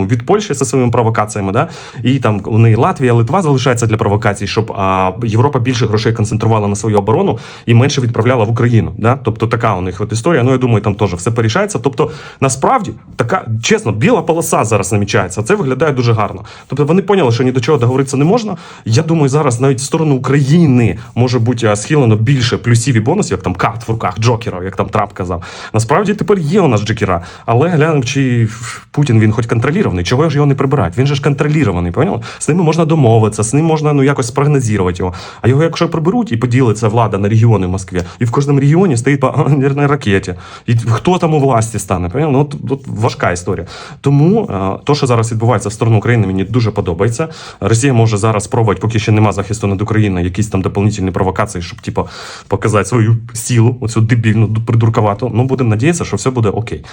від Польщі зі своїми провокаціями, да і там у Латвія, Литва залишається для провокацій, щоб а, Європа більше грошей концентрувала на свою оборону і менше відправляла в Україну. Да? Тобто така у них от історія. Ну я думаю, там теж все порішається. Тобто, насправді така чесно, біла полоса зараз намічається. Це виглядає дуже гарно. Тобто вони поняли, що ні до чого договоритися не можна. Я думаю, зараз навіть в сторону України може бути схилено більше плюсів і бонусів, як там карт в руках Джокера, як там Трамп казав. Насправді тепер є у нас Джокера, але глянемо, чи Путін він хоч контролірований, чого ж його не прибирати? Він же ж контролірований, поняли? З ними можна домовитися, з ним можна ну якось спрогнозувати його. А його, якщо приберуть і поділиться влада на регіони в Москві, і в кожному регіоні стоїть по ядерній ракеті. І хто там у власті стане? Поняли? Ну, от, от важка історія. Тому е, то, що зараз відбувається в сторону України, мені дуже подобається. Росія може зараз спробувати, поки ще нема захисту над Україною, якісь там дополнительні провокації, щоб типу, показати свою силу, оцю дебільну придурковату. Ну будемо надіятися, що все буде окей.